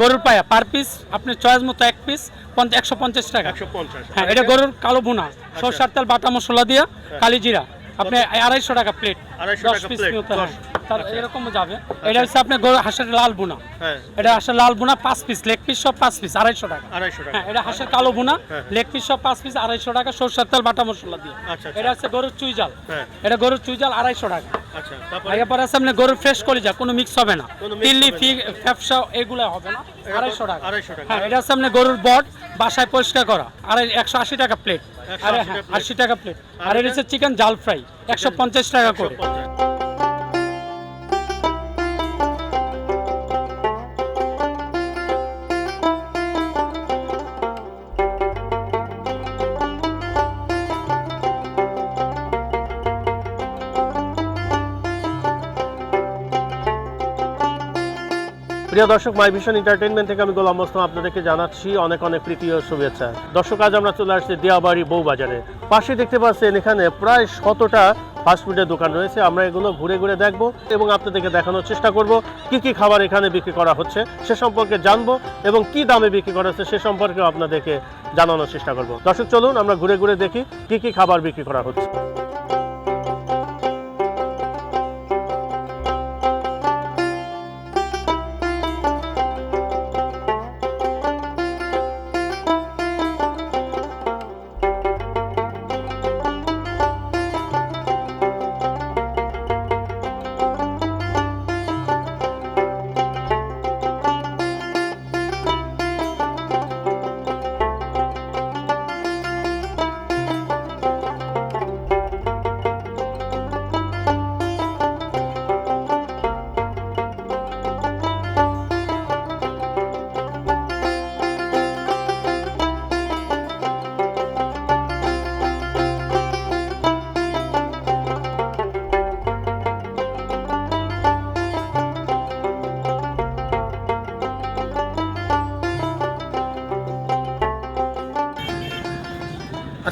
গরুর পায়া per piece আপনি চয়েস মতো এক পিস একশো পঞ্চাশ টাকা। হ্যাঁ এটা গরুর কালো ভুনা সরষার তেল বাটা মশলা দিয়া কালি জিরা। আপনি আড়াইশো টাকা প্লেট দশ পিস হ্যাঁ। তার আচ্ছা। এরকম যাবে। এটা হচ্ছে আপনার গরু হাঁসের লাল বুনা। হ্যাঁ। এটা হাঁসের লাল বুনা পাঁচ পিস লেগ পিস সব পাঁচ পিস আড়াইশো টাকা। আড়াইশো টাকা। হ্যাঁ এটা হাঁসের কালো বুনা হ্যাঁ। লেগ পিস সব পাঁচ পিস আড়াইশো টাকা সরষার তেল বাটা মশলা দিয়ে। আচ্ছা, আচ্ছা। এটা হচ্ছে গরুর চুই জাল। হ্যাঁ। এটা গরুর আড়াইশো টাকা। আগে আছে আপনি গরুর ফ্রেশ কলিজা কোনো মিক্স হবে না। তিল্লি ফি ফ্যাপসা এগুলো হবে না। আড়াইশো টাকা। হ্যাঁ এটা হচ্ছে আপনি গরুর বট বাসায় পরিষ্কার করা। আর একশো আশি টাকা প্লেট আরে হ্যাঁ আশি টাকা প্লেট আর এটা? হচ্ছে চিকেন জাল ফ্রাই একশো পঞ্চাশ টাকা করে। প্রিয় দর্শক মাই ভিশন এন্টারটেনমেন্ট থেকে আমি গোলাম মোস্তফা আপনাদেরকে জানাচ্ছি অনেক অনেক প্রীতি ও শুভেচ্ছা। দর্শক, আজ আমরা চলে আসছি দিয়াবাড়ি বউবাজারে। পাশে দেখতে পাচ্ছেন এখানে প্রায় শতটা ফাস্টফুডের দোকান রয়েছে। আমরা এগুলো ঘুরে ঘুরে দেখব এবং আপনাদেরকে দেখানোর চেষ্টা করব কি কি খাবার এখানে বিক্রি করা হচ্ছে, সে সম্পর্কে জানব এবং কি দামে বিক্রি করা হচ্ছে সে সম্পর্কেও আপনাদেরকে জানানোর চেষ্টা করব। দর্শক, চলুন আমরা ঘুরে ঘুরে দেখি কি কি খাবার বিক্রি করা হচ্ছে।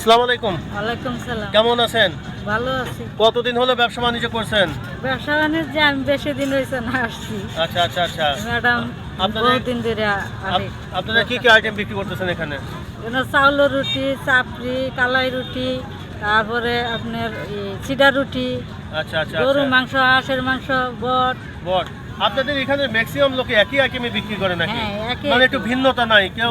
আসসালামু আলাইকুম। ওয়ালাইকুম সালাম। কেমন আছেন? ভালো আছি। কতদিন হলো ব্যবসা বাণিজ্য করছেন? ব্যবসা বাণিজ্যে আমি বেশি দিন হয়েছে না আসছি। আচ্ছা আচ্ছা আচ্ছা। ম্যাডাম আপনাদের- বহুদিন ধরে আপনারা কি কি আইটেম বিক্রি করতেছেন এখানে? চাউলের রুটি চাপড়ি কালাই রুটি তারপরে আপনার চিডা রুটি আচ্ছা আচ্ছা গরু আচ্ছা। মাংস হাঁসের মাংস বট। বট। আপনাদের এখানে ম্যাক্সিমাম লোকে একই আইটেমে বিক্রি করে নাকি হ্যাঁ, মানে একটু ভিন্নতা নাই কেউ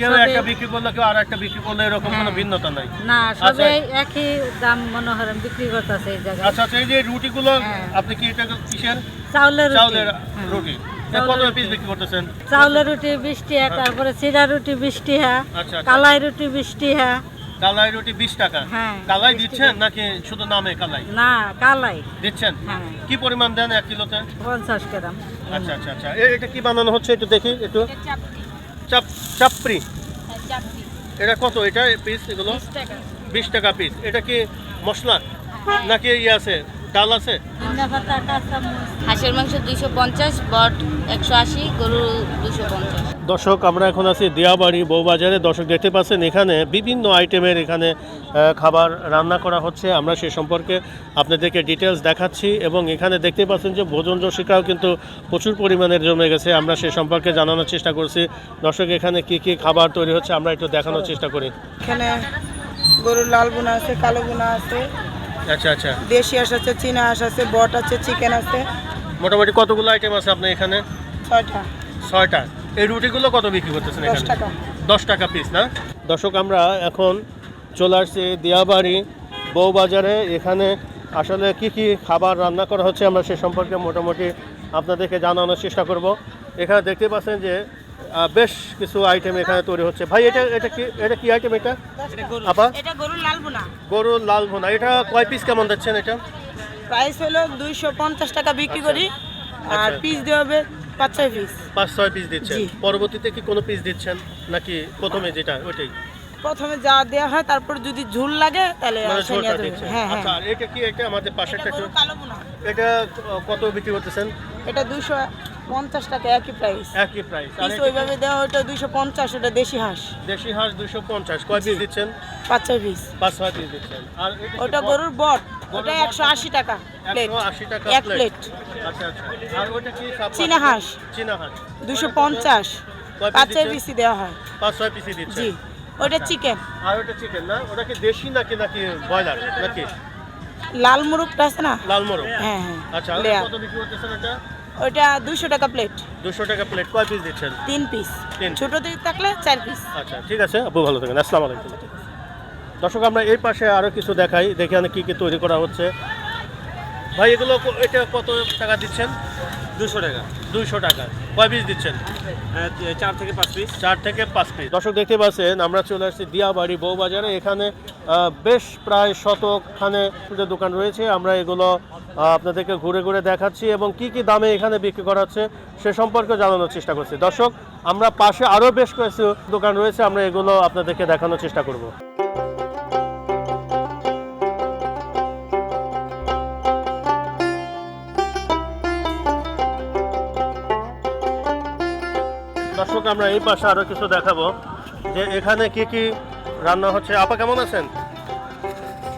কেউ একটা বিক্রি করল কেউ আর একটা বিক্রি করল এরকম কোনো হ্যাঁ। ভিন্নতা নাই না আচ্ছা। সবাই একই দাম মনোহরণ বিক্রি করতেছে এই জায়গায় আচ্ছা আচ্ছা এই যে রুটিগুলো হ্যাঁ। আপনি কি এটা কিসের চাউলের রুটি চাউলের হ্যাঁ। রুটি চাউলের রুটি। রুটি বিশ তারপরে চিড়া রুটি বৃষ্টি হ্যাঁ। কালাই রুটি বৃষ্টি টাকা কালাই রুটি বিশ টাকা। হ্যাঁ, কালাই দিচ্ছেন নাকি শুধু নামে কালাই? না কালাই। দিচ্ছেন? হ্যাঁ। কি পরিমাণ দেন এক কিলোতে? পঞ্চাশ গ্রাম। আচ্ছা আচ্ছা আচ্ছা। এটা কি বানানো হচ্ছে একটু দেখি একটু। চাপ চাপড়ি? এটা কত? এটা পিস এগুলো? বিশ টাকা। পিস এটা কি মশলা? নাকি ইয়ে আছে? ডাল আছে? হাঁসের মাংস দুইশো পঞ্চাশ বট একশো আশি গরু দুশো পঞ্চাশ। দর্শক আমরা এখন আছি দিয়াবাড়ি বউবাজারে দর্শক দেখতে পাচ্ছেন এখানে বিভিন্ন আইটেমের এখানে খাবার রান্না করা হচ্ছে। আমরা সে সম্পর্কে আপনাদেরকে ডিটেলস দেখাচ্ছি এবং এখানে দেখতে পাচ্ছেন যে ভোজন রসিকাও কিন্তু প্রচুর পরিমাণের জমে গেছে। আমরা সে সম্পর্কে জানানোর চেষ্টা করছি। দর্শক এখানে কি কি খাবার তৈরি হচ্ছে আমরা একটু দেখানোর চেষ্টা করি। এখানে গরুর লাল বোনা আছে কালো বোনা আছে আচ্ছা আচ্ছা। দেশি হাঁস আছে চীনা হাঁস আছে বট আছে চিকেন আছে। মোটামুটি কতগুলো আইটেম আছে আপনার এখানে? ছয়টা। ছয়টা। এই রুটিগুলো কত বিক্রি করতেছেন এখানে? টাকা। দশ টাকা পিস না? দর্শক আমরা এখন চলে আসছি দিয়াবাড়ি বউবাজারে। এখানে আসলে কি কি খাবার রান্না করা হচ্ছে আমরা সে সম্পর্কে মোটামুটি আপনাদেরকে জানানোর চেষ্টা করব। এখানে দেখতে পাচ্ছেন যে বেশ কিছু আইটেম এখানে তৈরি হচ্ছে। ভাই এটা এটা কি এটা কি আইটেম এটা? আপা? এটা গরুর লাল বোনা গরুর লাল ভুনা। এটা কয় পিস কেমন দিচ্ছেন এটা? প্রাইস হলো দুইশো পঞ্চাশ টাকা বিক্রি করি আর আচ্ছা। পিস দেওয়া হবে পাঁচ ছয় পিস পাঁচ ছয় পিস দিচ্ছেন। পরবর্তীতে কি কোনো পিস দিচ্ছেন? নাকি প্রথমে যেটা ওইটাই? প্রথমে যা দেওয়া হয় তারপর যদি ঝুল লাগে তাহলে মানে। হ্যাঁ হ্যাঁ। আচ্ছা এটা কি এটা আমাদের পাশেরটা একটু কালো এটা কত বিক্রি করতেছেন? এটা দুইশো পঞ্চাশ টাকা একই প্রাইস একই প্রাইস পিস ওইভাবে দেওয়া ওইটা দুইশো পঞ্চাশ ওটা দেশি হাঁস। দেশি হাঁস দুশো পঞ্চাশ কয় পিস দিচ্ছেন? পাঁচ ছয় পিস পাঁচ ছয় পিস দিচ্ছেন। আর ওটা গরুর বট ওটা একশো আশি টাকা প্লেট 180 টাকা এক প্লেট আচ্ছা আচ্ছা। আর ওটা কি চীনা হাঁস। চীনা হাঁস। দুশো পঞ্চাশ। পাঁচ ছয় দিচ্ছেন? পিসি দেওয়া হয়। পাঁচ ছয় পিসি দিচ্ছে জি। ওটা চিকেন আর ওটা চিকেন না? ওটা কি দেশি নাকি নাকি ব্রয়লার নাকি? লাল মুরগটা আছে না? লাল মোরগ। হ্যাঁ হ্যাঁ। আচ্ছা কত বিক্রি করতেছেন এটা? ওইটা দুশো টাকা প্লেট দুশো টাকা প্লেট কয় পিস দিচ্ছেন? তিন পিস। ছোট থাকলে চার পিস আচ্ছা ঠিক আছে আপু ভালো থাকেন। আসসালামু আলাইকুম। দর্শক আমরা এই পাশে আরও কিছু দেখাই দেখে কি কি তৈরি করা হচ্ছে। ভাই এগুলো এটা কত টাকা দিচ্ছেন? দুশো টাকা দুইশো টাকা। কয় পিস দিচ্ছেন? হ্যাঁ, চার থেকে পাঁচ পিস চার থেকে পাঁচ পিস দর্শক দেখতে পাচ্ছেন আমরা চলে আসছি দিয়াবাড়ি বউবাজারে। এখানে বেশ প্রায় শতখানে ফুটের দোকান রয়েছে। আমরা এগুলো আপনাদেরকে ঘুরে ঘুরে দেখাচ্ছি এবং কি কি দামে এখানে বিক্রি করা হচ্ছে সে সম্পর্কে জানানোর চেষ্টা করছি। দর্শক আমরা পাশে আরও বেশ কিছু দোকান রয়েছে। আমরা এগুলো আপনাদেরকে দেখানোর চেষ্টা করব। দর্শক আমরা এই পাশে আরও কিছু দেখাবো। যে এখানে কি কি রান্না হচ্ছে। আপা কেমন আছেন?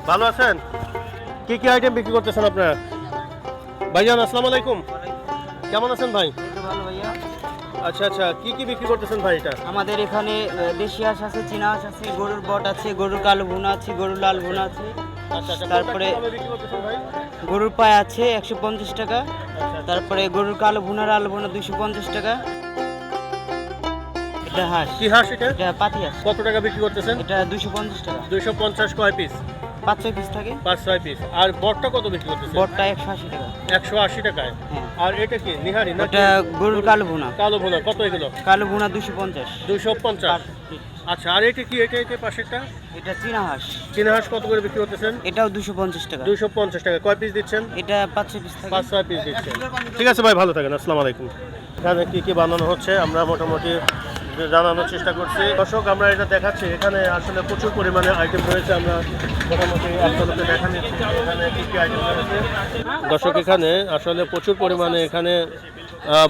ভালো আছেন? কি কি আইটেম বিক্রি করতেছেন আপনারা? ভাইজান আসসালামু আলাইকুম। কেমন আছেন ভাই? আচ্ছা আচ্ছা কি কি বিক্রি করতেছেন ভাই এটা? আমাদের এখানে দেশি হাঁস আছে চীনা হাঁস আছে গরুর বট আছে গরুর কালো ভুনা আছে গরুর লাল ভুনা আছে। আচ্ছা আচ্ছা তারপরে- গরুর পায়ে আছে একশো পঞ্চাশ টাকা। আচ্ছা। তারপরে গরুর কালো ভুনা লাল ভুনা দুশো পঞ্চাশ টাকা। এটা হাঁস। কি হাঁস এটা? এটা পাতি হাঁস। কত টাকা বিক্রি করতেছেন? এটা দুশো পঞ্চাশ টাকা। পঞ্চাশ কয় পিস পাঁচ ছয় পিস থাকে। পাঁচ ছয় পিস আর বটটা কত বিক্রি করতেছেন? বটটা একশো আশি টাকা। একশো আশি টাকায়। হ্যাঁ। আর এটা কি নিহারি না ওটা গরুর কালো ভুনা। কালো কত এগুলো? কালো ভুনা দুশো পঞ্চাশ। পঞ্চাশ। আচ্ছা আর এটা কি এটা এটা পাশেরটা? এটা চীনা হাঁস। চীনা হাঁস কত করে বিক্রি করতেছেন? এটাও দুশো পঞ্চাশ টাকা। দুইশো পঞ্চাশ টাকা। কয় পিস দিচ্ছেন? এটা পাঁচ ছয় পিস থাকে। পাঁচ ছয় পিস দিচ্ছেন। ঠিক আছে ভাই ভালো থাকেন। আসসালামু আলাইকুম। এখানে কি কি বানানো হচ্ছে? আমরা মোটামুটি জানানোর চেষ্টা করছি। দর্শক আমরা এটা দেখাচ্ছি। এখানে আসলে প্রচুর পরিমাণে আইটেম রয়েছে। আমরা মোটামুটি আপনাদেরকে দেখা নিচ্ছি। এখানে কি কি আইটেম রয়েছে? দর্শক এখানে আসলে প্রচুর পরিমাণে এখানে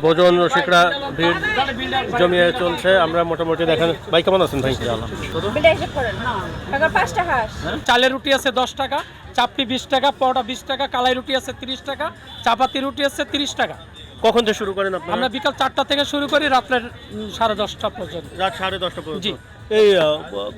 ভোজন রসিকরা ভিড় জমিয়ে চলছে। আমরা মোটামুটি দেখেন ভাই কেমন আছেন ভাই? চালের রুটি আছে দশ টাকা চাপটি বিশ টাকা পরোটা বিশ টাকা কালাই রুটি আছে তিরিশ টাকা চাপাতি রুটি আছে তিরিশ টাকা। কখন থেকে শুরু করেন আপনারা? আমরা বিকাল চারটা থেকে শুরু করি রাত্রের সাড়ে দশটা পর্যন্ত। রাত সাড়ে দশটা পর্যন্ত। জি। এই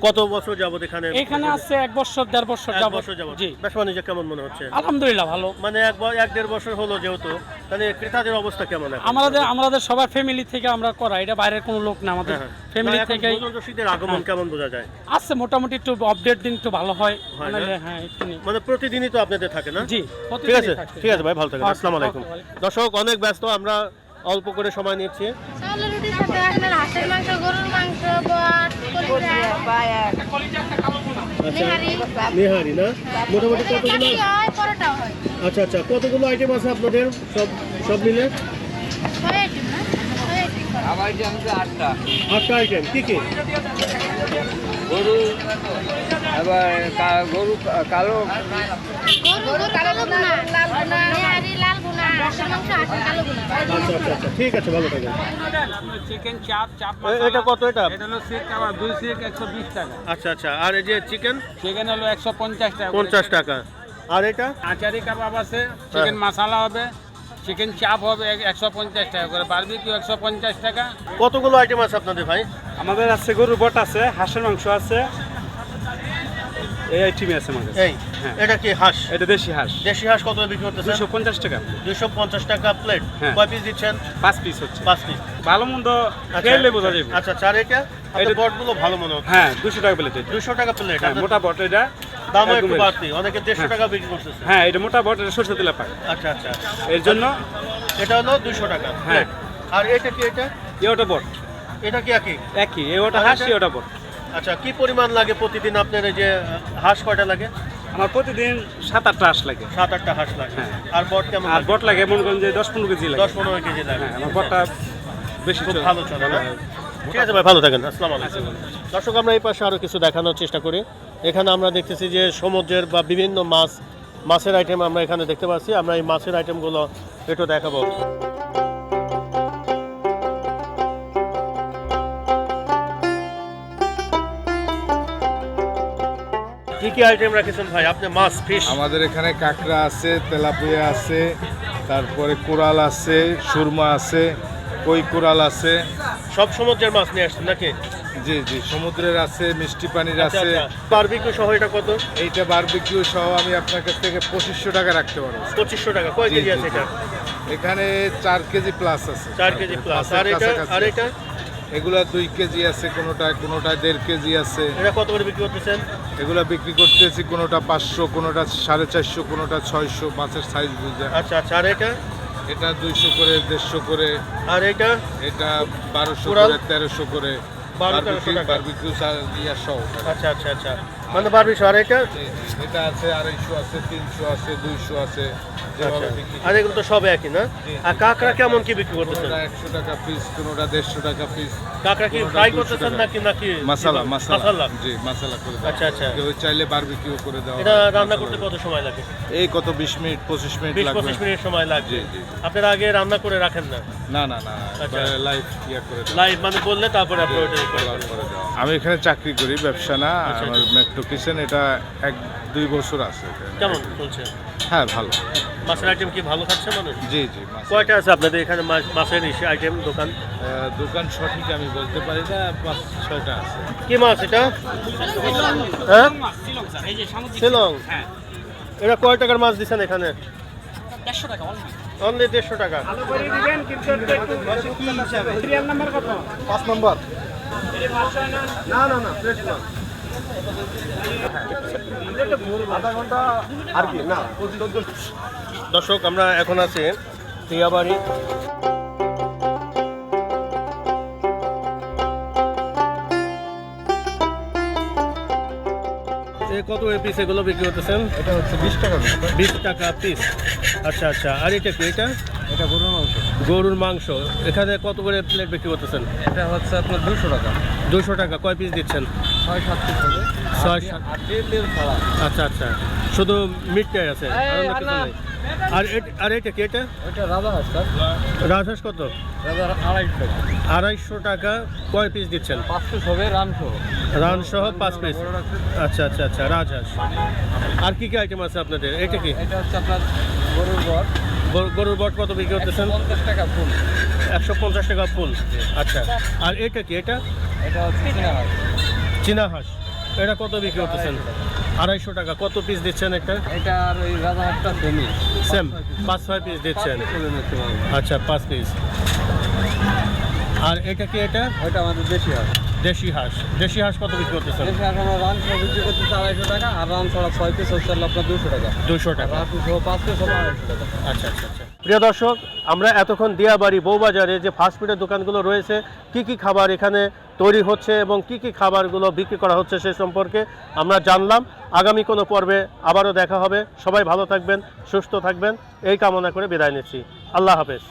কত বছর যাবত এখানে? এখানে আছে এক বছর দেড় বছর এক যাবত। বছর যাবত। জি। ব্যবসা বাণিজ্য কেমন মনে হচ্ছে? আলহামদুলিল্লাহ ভালো। মানে এক ব- এক দেড় বছর হলো যেহেতু মানে ক্রেতাদের অবস্থা কেমন এখন? আমাদের আমাদের সবার ফ্যামিলি থেকে আমরা করা এটা বাইরের কোনো লোক না আমাদের হ্যাঁ, হ্যাঁ। ফ্যামিলি এখন ভোজন রসিকদের আগমন হ্যাঁ। কেমন বোঝা যায়? আছে মোটামুটি একটু আপডেট দিন একটু ভালো হয়। হয় নাহলে না? হ্যাঁ একটু নেই। মানে প্রতিদিনই তো আপনাদের থাকে না? জি ঠিক আছে ঠিক আছে ভাই ভালো থাকেন। আসসালামু আলাইকুম। দর্শক অনেক ব্যস্ত আমরা অল্প করে সময় নিচ্ছি। চাউলের রুটির সাথে আপনার হাঁসের মাংস গরুর মাংস বট নিহারি নিহারি না? মোটামুটি কতগুলো? হয় হয় আচ্ছা আচ্ছা কতগুলো আইটেম আছে আপনাদের? সব সব মিলে? আটটা আইটেম কি কি? গরু গরু কালো গুনা নিহারি লাল আচ্ছা আচ্ছা আচ্ছা ঠিক আছে ভালো থাকেন চিকেন চাপ চাপ এটা কত এটা? এটা হলো শিখ কাবাব দুই শিখ একশো বিশ টাকা। আচ্ছা আচ্ছা আর এই যে চিকেন চিকেন হলো একশো পঞ্চাশ টাকা পঞ্চাশ টাকা। আর এটা? আচারি কাবাব আছে চিকেন মশলা হবে চিকেন চাপ হবে একশো পঞ্চাশ টাকা করে। বারবিকিউ একশো পঞ্চাশ টাকা। কতগুলো আইটেম আছে আপনাদের ভাই? আমাদের আছে গরুর বট আছে হাঁসের মাংস আছে এই আইটেমই আছে আমাদের এই হ্যাঁ। এটা কি হাঁস? এটা দেশি হাঁস। দেশি হাঁস কত বিক্রি করতেছে দুশো পঞ্চাশ টাকা। দুশো পঞ্চাশ টাকা প্লেট হ্যাঁ। কয় পিস দিচ্ছেন? পাঁচ পিস হচ্ছে। পাঁচ পিস ভালো মন্দ খেলে বোঝা যাবে। আচ্ছা চার এটা? আপনার এটা- বটগুলো ভালো মনে হচ্ছে। হ্যাঁ দুশো টাকা প্লেট এটা। দুশো টাকা প্লেট হ্যাঁ মোটা বট এটা। দাম একটু বাড়তি। অনেকে দেড়শো হ্যাঁ। টাকা বিক্রি করতেছে। হ্যাঁ এটা মোটা বট এটা সরষে তেলে পায় আচ্ছা আচ্ছা। এর জন্য এটা হলো দুশো টাকা হ্যাঁ। আর এটা কি এটা? এ ওটা বট। এটা কি একই? একই। এ ওটা হাঁস এ ওটা বট। আচ্ছা কি পরিমাণ লাগে প্রতিদিন আপনার এই যে হাঁস কয়টা লাগে? আমার প্রতিদিন সাত আটটা হাঁস লাগে। সাত আটটা হাঁস লাগে। হ্যাঁ। আর বট কেমন আর বট লাগে মনে করেন যে দশ পনেরো কেজি লাগে। দশ পনেরো কেজি লাগে। হ্যাঁ আমার বটটা বেশি ভালো চলে না? ঠিক আছে ভাই ভালো থাকেন। আসসালামু আলাইকুম। দর্শক আমরা এই পাশে আরও কিছু দেখানোর চেষ্টা করি। এখানে আমরা দেখতেছি যে সমুদ্রের বা বিভিন্ন মাছ মাছের আইটেম আমরা এখানে দেখতে পাচ্ছি। আমরা এই মাছের আইটেমগুলো একটু দেখাবো। কি কি আইটেম রাখেছেন ভাই? আপনি মাছ ফিশ? আমাদের এখানে কাঁকড়া আছে তেলাপিয়া আছে তারপরে কোরাল আছে সুরমা আছে কই কোরাল আছে। সব সমুদ্রের মাছ নিয়ে আসছেন নাকি? জি জি সমুদ্রের আছে মিষ্টি পানির আচ্ছা আছে। আচ্ছা। বারবিকিউ সহ এটা কত? এইটা বারবিকিউ সহ আমি আপনার কাছ থেকে পঁচিশশো টাকা রাখতে পারব। পঁচিশশো টাকা। কয় কেজি আছে এটা? এখানে চার কেজি প্লাস আছে। চার কেজি প্লাস আর এটা? আর এটা? এগুলা দুই কেজি আছে কোনোটা কোনোটা দেড় কেজি আছে। এটা কত করে বিক্রি করতেছেন? এগুলা বিক্রি করতেছি কোনোটা পাঁচশো কোনোটা সাড়ে চারশো কোনোটা ছয়শো মাছের সাইজ বুঝে। আচ্ছা আচ্ছা আর এটা? এটা দুইশো করে দেড়শো করে। আর এটা? এটা বারোশো করে তেরোশো করে। বারবিকিউ ইয়া সহ। আচ্ছা আচ্ছা আচ্ছা। মানে বারবিশো আর এটা। এটা আছে আড়াইশো আছে তিনশো আছে দুইশো আছে আচ্ছা। আর এগুলো তো সব একই না? আর কাঁকড়া কেমন কি বিক্রি করতেছেন? একশো টাকা পিস কোনোটা দেড়শো টাকা পিস কাঁকড়া কি ফ্রাই 200 করতেছেন নাকি নাকি মাসালা মাসালা। জি মাসালা করে আচ্ছা, আচ্ছা। কেউ চাইলে বারবিকিউ করে দেওয়া এটা রান্না করতে কত সময় লাগে? এই কত বিশ মিনিট পঁচিশ মিনিট লাগবে। পঁচিশ মিনিট সময় লাগবে। জি। আপনারা আগে রান্না করে রাখেন না? না না না আচ্ছা। লাইভ ইয়া করে। লাইভ মানে বললে তারপরে আপনি ওইটা ইয়ে করে আমি এখানে চাকরি করি ব্যবসা না আচ্ছা, আমার কিচেন এটা এক দুই বছর আছে এটা। কেমন চলছে? হ্যাঁ ভালো। মাছের আইটেম কি ভালো খাচ্ছে মানুষ? জি জি মাছ- কয়টা আছে আপনাদের এখানে মাছ- মাছের আইটেম দোকান? আহ, দোকান সঠিক আমি বলতে পারি না পাঁচ ছয়টা আছে। কি মাছ এটা? হ্যাঁ? শিলং। এটা কয় টাকার মাছ দিচ্ছেন এখানে? অনলি দেড়শো টাকা। পাঁচ নম্বর। না না না ফ্রেশ মাছ। আর কি না দর্শক আমরা এখন আছি এ কত পিস এগুলো বিক্রি করতেছেন? এটা হচ্ছে বিশ টাকা বিশ টাকা পিস আচ্ছা আচ্ছা। আর এটা কি এটা? এটা গরুর মাংস। গরুর মাংস। এখানে কত করে প্লেট বিক্রি করতেছেন? এটা হচ্ছে আপনার দুশো টাকা। দুশো টাকা। কয় পিস দিচ্ছেন? ছয় সাত পিস হবে। ছয় সাত ছাড়া। আচ্ছা আচ্ছা। শুধু মিটটাই আছে আর আর এট- এটা কি এটা? ওইটা রাজা হাঁস স্যার। রাজহাঁস কত? রাজা আড়াইশো টাকা। আড়াইশো টাকা কয় পিস দিচ্ছেন? পাঁচশো হবে রান সহ। রান পাঁচ পিস আচ্ছা আচ্ছা আচ্ছা রাজহাঁস আর কি কি আইটেম আছে আপনাদের? এটা কি? এটা হচ্ছে আপনার গরুর বট। গরু- গরুর বট কত বিক্রি করতেছেন? পঞ্চাশ টাকা ফুল। একশো পঞ্চাশ টাকা ফুল। আচ্ছা। আর এটা কি এটা? এটা হচ্ছে চীনা হাঁস। এটা কত বিক্রি করতেছেন? আড়াইশো টাকা। কত পিস দিচ্ছেন একটা এটা আর ওই রাজা হাঁসটা সেমি সেম পাঁচ ছয় পিস দিচ্ছেন। আচ্ছা পাঁচ পিস আর এটা কি এটা? ওইটা আমাদের দেশি হাঁস। দেশি হাঁস। দেশি হাঁস কত বিক্রি করতেছেন? দেশি হাঁস আমরা রান সহ বিক্রি করতেছি আড়াইশো টাকা আর রান ছাড়া ছয় পিস হচ্ছে আপনার দুশো টাকা। দুশো টাকা। পাঁচ পিস হলো আড়াইশো টাকা। আচ্ছা আচ্ছা আচ্ছা। প্রিয় দর্শক, আমরা এতক্ষণ দিয়াবাড়ি বৌবাজারে যে ফাস্টফুডের দোকানগুলো রয়েছে, কি কি খাবার এখানে তৈরি হচ্ছে এবং কি কি খাবারগুলো বিক্রি করা হচ্ছে সে সম্পর্কে আমরা জানলাম। আগামী কোনো পর্বে আবারও দেখা হবে। সবাই ভালো থাকবেন, সুস্থ থাকবেন। এই কামনা করে বিদায় নিচ্ছি। আল্লাহ হাফেজ।